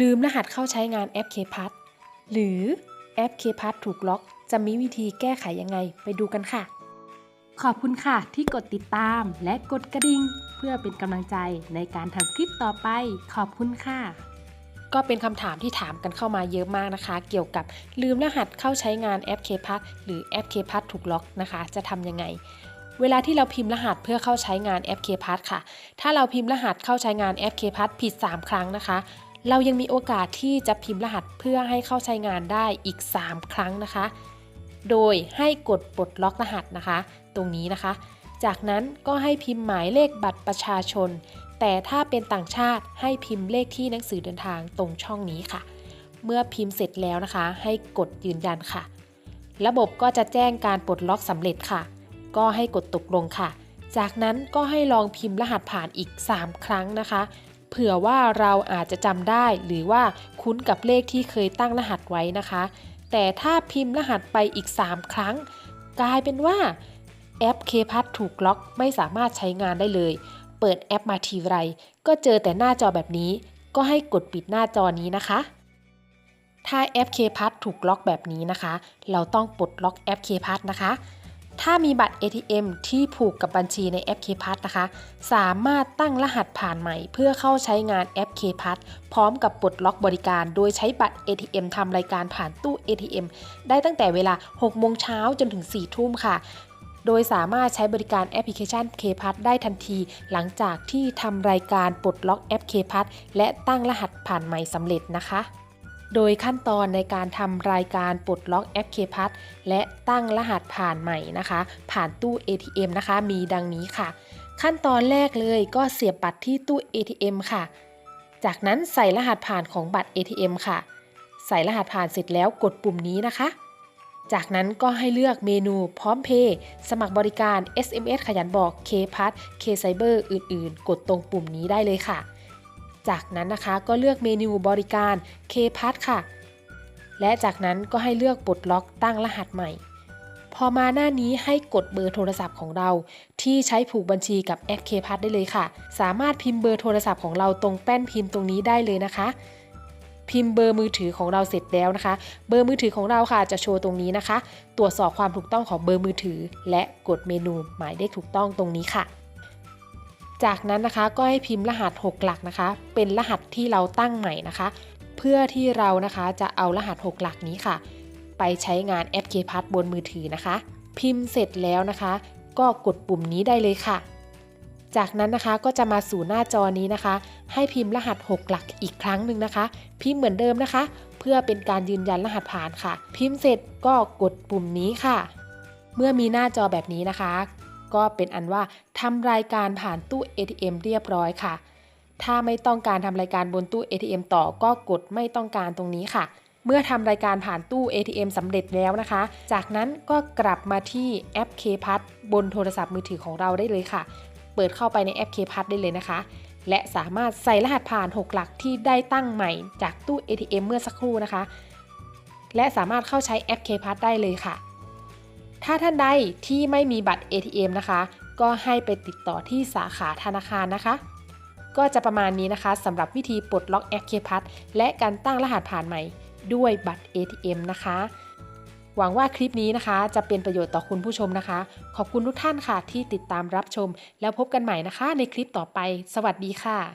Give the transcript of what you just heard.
ลืมรหัสเข้าใช้งานแอป k p a s หรือแอป k p a s ถูกล็อก จะมีวิธีแก้ไขยังไงไปดูกันค่ะ ขอบคุณค่ะที่กดติดตามและกดกระดิ่งเพื่อเป็นกำลังใจในการทำคลิปต่อไป ขอบคุณค่ะ ก็เป็นคำถามที่ถามกันเข้ามาเยอะมากนะคะ เกี่ยวกับลืมรหัสเข้าใช้งานแอป k p a s หรือแอป k p a s ถูกล็อกนะคะ จะทำยังไง เวลาที่เราพิมพ์รหัสเพื่อเข้าใช้งานแอป k p a s ค่ะ ถ้าเราพิมพ์รหัสเข้าใช้งานแอป k p a s ผิด 3 ครั้งนะคะ เรายังมีโอกาสที่จะพิมพ์รหัสเพื่อให้เข้าใช้งานได้อีก 3 ครั้งนะคะ โดยให้กดปลดล็อกรหัสนะคะ ตรงนี้นะคะ จากนั้นก็ให้พิมพ์หมายเลขบัตรประชาชน แต่ถ้าเป็นต่างชาติให้พิมพ์เลขที่หนังสือเดินทางตรงช่องนี้ค่ะ เมื่อพิมพ์เสร็จแล้วนะคะ ให้กดยืนยันค่ะ ระบบก็จะแจ้งการปลดล็อกสำเร็จค่ะ ก็ให้กดตกลงค่ะ จากนั้นก็ให้ลองพิมพ์รหัสผ่านอีก 3 ครั้งนะคะ เผื่อว่าเราอาจจะจำได้หรือว่าคุ้นกับเลขที่เคยตั้งรหัสไว้นะคะ แต่ถ้าพิมพ์รหัสไปอีก 3 ครั้ง กลายเป็นว่าแอป k p a s ถูกล็อกไม่สามารถใช้งานได้เลย เปิดแอปมาทีไร ก็เจอแต่หน้าจอแบบนี้ ก็ให้กดปิดหน้าจอนี้นะคะ ถ้าแอป k p a s ถูกล็อกแบบนี้นะคะ เราต้องปลดล็อกแอป k p a s นะคะ ถ้ามีบัตร ATM ที่ผูกกับบัญชีในแอป k p a s นะคะ สามารถตั้งรหัสผ่านใหม่ เพื่อเข้าใช้งานแอป k p a s พร้อมกับปลดล็อกบริการ โดยใช้บัตร ATM ทำรายการผ่านตู้ ATM ได้ตั้งแต่เวลา 6 โมงเช้าจนถึง 4 ทุ่มค่ะ โดยสามารถใช้บริการแอปพลิเคชัน k p a s ได้ทันที หลังจากที่ทำรายการปลดล็อกแอป k p a s และตั้งรหัสผ่านใหม่สำเร็จนะคะ โดยขั้นตอนในการทำรายการปลดล็อกแอป k p a s และตั้งรหัสผ่านใหม่นะคะ ผ่านตู้ ATM นะคะ มีดังนี้ค่ะ ขั้นตอนแรกเลยก็เสียบบัตรที่ตู้ ATM ค่ะ จากนั้นใส่รหัสผ่านของบัตร ATM ค่ะ ใส่รหัสผ่านเสร็จแล้วกดปุ่มนี้นะคะ จากนั้นก็ให้เลือกเมนูพร้อมเพย์สมัครบริการ SMS ขยันบอก k p a s K Cyber อื่น ๆ กดตรงปุ่มนี้ได้เลยค่ะ จากนั้นนะคะก็เลือกเมนูบริการ k p a s ค่ะ และจากนั้นก็ให้เลือกปลดล็อกตั้งรหัสใหม่ พอมาหน้านี้ให้กดเบอร์โทรศัพท์ของเรา ที่ใช้ผูกบัญชีกับแอป k p a s ได้เลยค่ะ สามารถพิมพ์เบอร์โทรศัพท์ของเราตรงแป้นพิมพ์ตรงนี้ได้เลยนะคะ พิมพ์เบอร์มือถือของเราเสร็จแล้วนะคะ เบอร์มือถือของเราค่ะจะโชว์ตรงนี้นะคะ ตรวจสอบความถูกต้องของเบอร์มือถือ และกดเมนูหมายเลขถูกต้องตรงนี้ค่ะ จากนั้นนะคะก็ให้พิมพ์รหัส 6 หลักนะคะ เป็นรหัสที่เราตั้งใหม่นะคะ เพื่อที่เรานะคะจะเอารหัส 6 หลักนี้ค่ะ ไปใช้งานแอป k p a s บนมือถือนะคะ พิมพ์เสร็จแล้วนะคะ ก็กดปุ่มนี้ได้เลยค่ะ จากนั้นนะคะก็จะมาสู่หน้าจอนี้นะคะ ให้พิมพ์รหัส 6 หลักอีกครั้งหนึ่งนะคะ พิมพ์เหมือนเดิมนะคะ เพื่อเป็นการยืนยันรหัสผ่านค่ะ พิมพ์เสร็จก็กดปุ่มนี้ค่ะ เมื่อมีหน้าจอแบบนี้นะคะ ก็เป็นอันว่าทำรายการผ่านตู้ ATM เรียบร้อยค่ะ ถ้าไม่ต้องการทำรายการบนตู้ ATM ต่อก็กดไม่ต้องการตรงนี้ค่ะ เมื่อทำรายการผ่านตู้ ATM สำเร็จแล้วนะคะ จากนั้นก็กลับมาที่แอป k p a s บนโทรศัพท์มือถือของเราได้เลยค่ะ เปิดเข้าไปในแอป k p a s ได้เลยนะคะและสามารถใส่รหัสผ่าน 6 หลักที่ได้ตั้งใหม่จากตู้ ATM เมื่อสักครู่นะคะ และสามารถเข้าใช้แอป k p a s ได้เลยค่ะ ถ้าท่านใดที่ไม่มีบัตร ATM นะคะ ก็ให้ไปติดต่อที่สาขาธนาคารนะคะ ก็จะประมาณนี้นะคะสำหรับวิธีปลดล็อกแอป k p a s และการตั้งรหัสผ่านใหม่ด้วยบัตร ATM นะคะ หวังว่าคลิปนี้นะคะ จะเป็นประโยชน์ต่อคุณผู้ชมนะคะ ขอบคุณทุกท่านค่ะที่ติดตามรับชม แล้วพบกันใหม่นะคะ ในคลิปต่อไป สวัสดีค่ะ